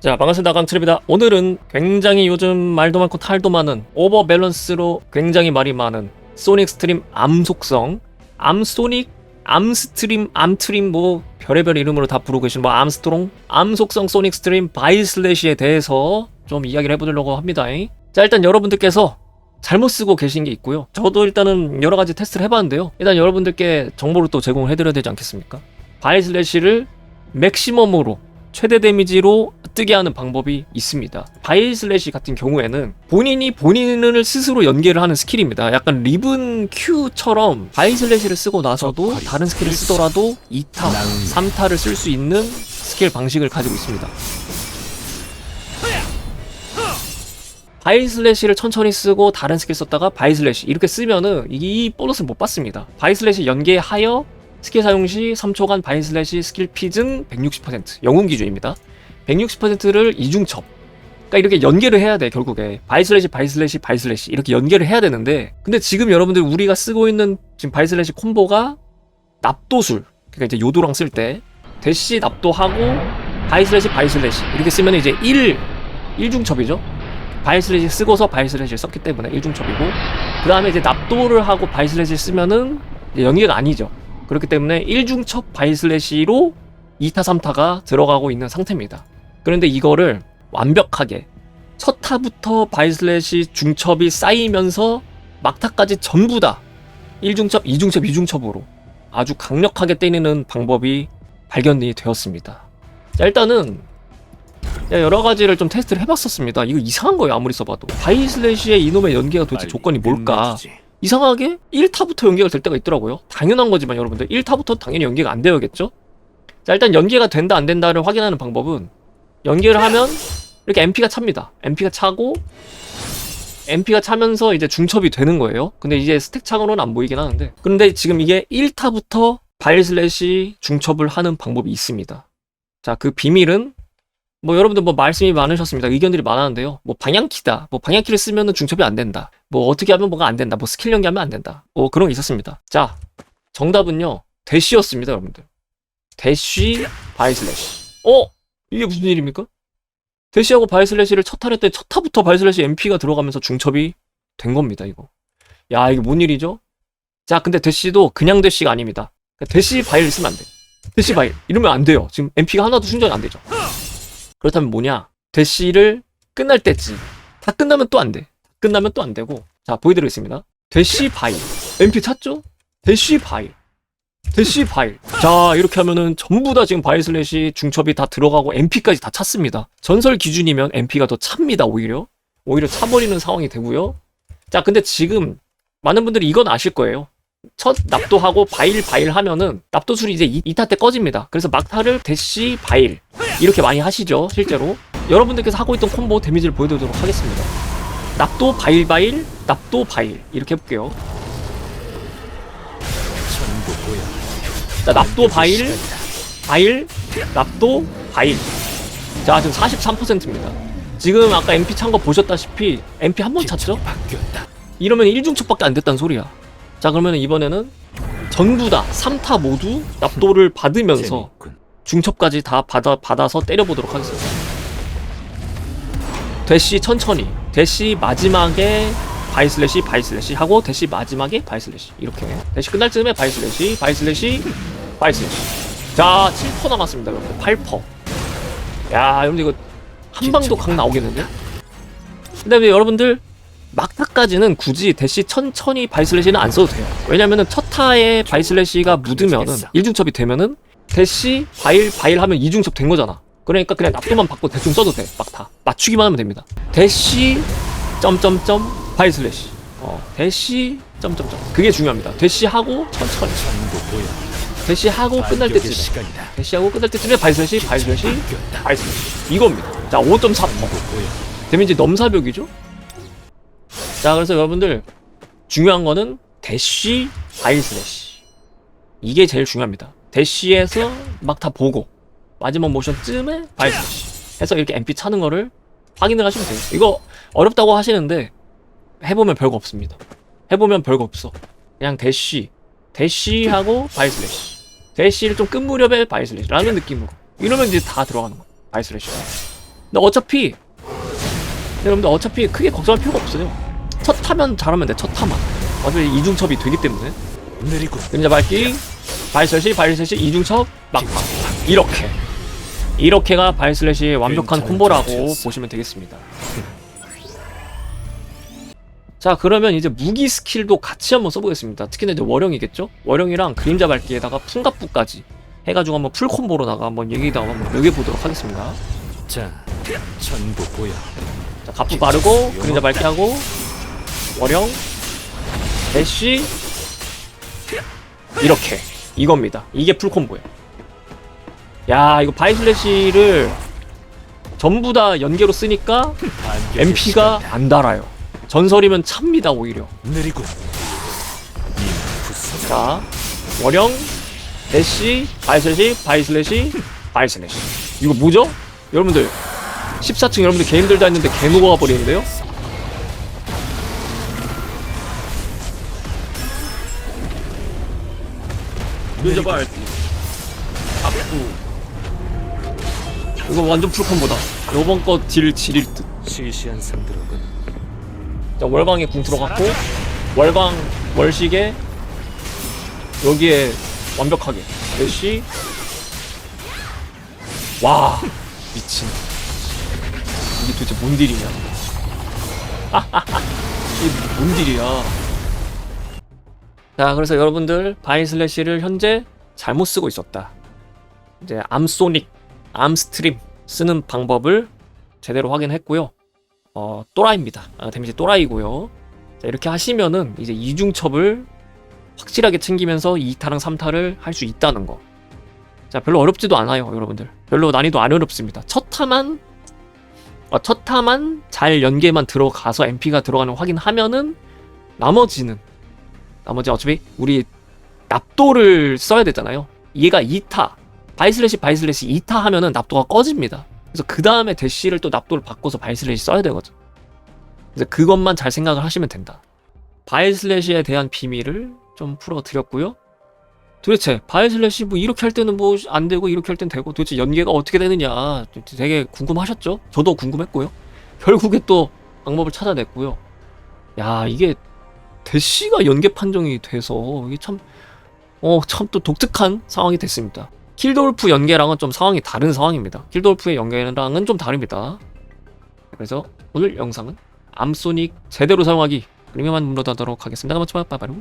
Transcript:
자 반갑습니다 강철입니다. 오늘은 굉장히 요즘 말도 많고 탈도 많은 오버 밸런스로 굉장히 말이 많은 소닉 스트림 암 속성. 암 소닉 암 스트림 암 트림 뭐 별의별 이름으로 다 부르고 계신 뭐 암스트롱 암 속성 소닉 스트림 바이슬래시에 대해서 좀 이야기를 해보려고 합니다. 자 일단 여러분들께서 잘못 쓰고 계신 게 있고요. 저도 일단은 여러 가지 테스트를 해봤는데요. 일단 여러분들께 정보를 또 제공을 해드려야 되지 않겠습니까? 바이슬래시를 맥시멈으로 최대 데미지로 뜨게 하는 방법이 있습니다. 바이슬래시 같은 경우에는 본인이 본인을 스스로 연계를 하는 스킬입니다. 약간 리븐 Q처럼 바이슬래시를 쓰고 나서도 다른 스킬을 쓰더라도 2타, 3타를 쓸 수 있는 스킬 방식을 가지고 있습니다. 바이 슬래시를 천천히 쓰고 다른 스킬 썼다가 바이 슬래시 이렇게 쓰면은 이 보너스를 못 받습니다. 바이 슬래시 연계하여 스킬 사용 시 3초간 바이 슬래시 스킬 피증 160% 영웅 기준입니다. 160%를 이중첩. 그러니까 이렇게 연계를 해야 돼 결국에 바이슬래시 바이슬래시 바이슬래시 이렇게 연계를 해야 되는데 근데 지금 여러분들 우리가 쓰고 있는 지금 바이슬래시 콤보가 납도술 그러니까 이제 요도랑 쓸 때 대시 납도하고 바이슬래시 바이슬래시 이렇게 쓰면 이제 1 1중첩이죠. 바이슬래시 쓰고서 바이슬래시를 썼기 때문에 1중첩이고 그 다음에 이제 납도를 하고 바이슬래시 쓰면은 이제 연계가 아니죠. 그렇기 때문에 1중첩 바이슬래시로 2타 3타가 들어가고 있는 상태입니다. 그런데 이거를 완벽하게 첫 타부터 바이슬래시 중첩이 쌓이면서 막타까지 전부 다 1중첩, 2중첩, 2중첩으로 아주 강력하게 때리는 방법이 발견이 되었습니다. 자, 일단은 여러 가지를 좀 테스트를 해봤었습니다. 이거 이상한 거예요, 아무리 써봐도. 바이슬래시의 이놈의 연계가 도대체 조건이 뭘까? 이상하게 1타부터 연계가 될 때가 있더라고요. 당연한 거지만 여러분들 1타부터 당연히 연계가 안 되어야겠죠? 자 일단 연계가 된다 안 된다를 확인하는 방법은 연계를 하면 이렇게 MP가 찹니다. MP가 차고 MP가 차면서 이제 중첩이 되는 거예요. 근데 이제 스택 창으로는 안 보이긴 하는데 그런데 지금 이게 1타부터 바일 슬래시 중첩을 하는 방법이 있습니다. 자 그 비밀은 뭐 여러분들 뭐 말씀이 많으셨습니다. 의견들이 많았는데요. 뭐 방향키다. 뭐 방향키를 쓰면은 중첩이 안 된다. 뭐 어떻게 하면 뭐가 안 된다. 뭐 스킬 연계하면 안 된다. 뭐 그런 게 있었습니다. 자, 정답은요. 대쉬였습니다, 여러분들. 대쉬 바이슬래시. 어? 이게 무슨 일입니까? 대쉬하고 바이슬래시를 첫 타를 때첫 타부터 바이슬래시 MP가 들어가면서 중첩이 된 겁니다, 이거. 야, 이게 뭔 일이죠? 자, 근데 대쉬도 그냥 대쉬가 아닙니다. 대쉬 바이를 쓰면 안 돼. 대쉬 바이. 이러면 안 돼요. 지금 MP가 하나도 충전이 안 되죠. 그렇다면 뭐냐? 대시를 끝날 때쯤 다 끝나면 또 안 돼. 끝나면 또 안 되고 자 보여드리겠습니다. 대시 바일 MP 찾죠? 대시 바일 대시 바일 자 이렇게 하면은 전부 다 지금 바일 슬래시 중첩이 다 들어가고 MP까지 다 찼습니다. 전설 기준이면 MP가 더 찹니다 오히려 오히려 차버리는 상황이 되고요. 자 근데 지금 많은 분들이 이건 아실 거예요. 첫 납도하고 바일 바일 하면은 납도술이 이제 2타 때 꺼집니다. 그래서 막타를 대시 바일 이렇게 많이 하시죠 실제로 여러분들께서 하고 있던 콤보 데미지를 보여드리도록 하겠습니다. 납도 바일 바일 납도 바일 이렇게 해볼게요. 자 납도 바일 바일 납도 바일 자 지금 43%입니다. 지금 아까 MP 찬 거 보셨다시피 MP 한 번 찼죠? 이러면 1중첩밖에 안 됐다는 소리야. 자 그러면 이번에는 전부 다 3타 모두 납도를 받으면서 중첩까지 다 받아, 받아서 때려보도록 하겠습니다. 대시 천천히 대시 마지막에 바이슬래시 바이슬래시 하고 대시 마지막에 바이슬래시 이렇게 대시 끝날 즈음에 바이슬래시 바이슬래시 바이슬래시 자7% 남았습니다 여러분 8%. 야 여러분들 이거 한 방도 각 나오겠는데? 근데 왜 여러분들 막타까지는 굳이 대시 천천히 바이슬래시는 안 써도 돼요. 왜냐면은 첫 타에 바이슬래시가 묻으면은 일중첩이 되면은 대시 바일 바일 하면 이중첩 된 거잖아. 그러니까 그냥 납도만 받고 대충 써도 돼. 막타 맞추기만 하면 됩니다. 대시 점점점 바이 슬래시. 어 대시 점점점 그게 중요합니다. 대시하고 천천히. 대시하고 끝날 때쯤에 대시하고 끝날 때쯤에 바이 슬래시 바이 슬래시 바이 슬래시 이겁니다. 자 5.4%. 데미지 넘사벽이죠? 자, 그래서 여러분들 중요한 거는 대쉬 바이 슬래시. 이게 제일 중요합니다. 대쉬에서 막 다 보고 마지막 모션쯤에 바이 슬래시 해서 이렇게 MP 차는 거를 확인을 하시면 돼요. 이거 어렵다고 하시는데 해보면 별거 없습니다. 해보면 별거 없어. 그냥 대쉬, 대쉬하고 바이슬래시. 대쉬를 좀 끝 무렵에 바이슬래시라는 느낌으로. 이러면 이제 다 들어가는 거야. 바이슬래시가. 근데 어차피 여러분들 어차피 크게 걱정할 필요가 없어요 첫 타면 잘하면 돼 첫 타만 어차피 이중첩이 되기 때문에 느리군. 그림자 밟기 바이슬래시 바이슬래시 이중첩 막막 이렇게 이렇게가 바이슬래시의 완벽한 콤보라고. 보시면 되겠습니다 자 그러면 이제 무기 스킬도 같이 한번 써보겠습니다. 특히나 이제 월령이겠죠? 월령이랑 그림자 밟기에다가 풍갑부까지 해가지고 한번 풀콤보로다가 한번 얘기다 한번 매겨보도록 하겠습니다. 자, 전부 보여. 자 갑부 바르고 그림자 밟기 하고 월령 대쉬. 이렇게. 이겁니다. 이게 풀콤보예요. 야 이거 바이슬래시를 전부 다 연계로 쓰니까 MP가 안 달아요 전설이면 찹니다 오히려. 느리군. 자 월령 대쉬 바이슬래시 바이슬래시 바이슬래시 이거 뭐죠? 여러분들 14층 여러분들 개인들 다 했는데 개 녹아가 버리는데요? 눈잡아 압구 이거 완전 풀컴보다 요번 거 딜 지릴 듯 시시한 상대로군. 자, 월광에 궁 들어갔고 월광 월식에 여기에 완벽하게. 대시. 와 미친. 이게 도대체 뭔 딜이냐? 이게 뭔 딜이야? 자 그래서 여러분들 바이슬래시를 현재 잘못 쓰고 있었다. 이제 암소닉 암스트림 쓰는 방법을 제대로 확인했고요 어, 또라이입니다. 아, 데미지 또라이고요. 자, 이렇게 하시면은 이제 이중첩을 확실하게 챙기면서 2타랑 3타를 할 수 있다는 거. 자, 별로 어렵지도 않아요, 여러분들. 별로 난이도 안 어렵습니다. 첫 타만 어, 첫 타만 잘 연계만 들어가서 MP가 들어가는 거 확인하면은 나머지는 나머지 어차피 우리 납도를 써야 되잖아요. 얘가 2타 바이슬래시 바이슬래시 2타 하면은 납도가 꺼집니다. 그래서 그 다음에 대시를 또 납도를 바꿔서 바이슬래시 써야 되거든. 그래서 그것만 잘 생각을 하시면 된다. 바이슬래시에 대한 비밀을 좀 풀어드렸고요. 도대체 바이슬래시 뭐 이렇게 할 때는 뭐 안 되고 이렇게 할 땐 되고 도대체 연계가 어떻게 되느냐 되게 궁금하셨죠? 저도 궁금했고요. 결국에 또 방법을 찾아냈고요. 야 이게 대시가 연계 판정이 돼서 이게 참 어, 참 또 독특한 상황이 됐습니다. 킬돌프 연계랑은 좀 상황이 다른 상황입니다. 킬돌프의 연계랑은 좀 다릅니다. 그래서 오늘 영상은 암소닉 제대로 사용하기 그림에만 물러다도록 하겠습니다. 그럼 빠바바로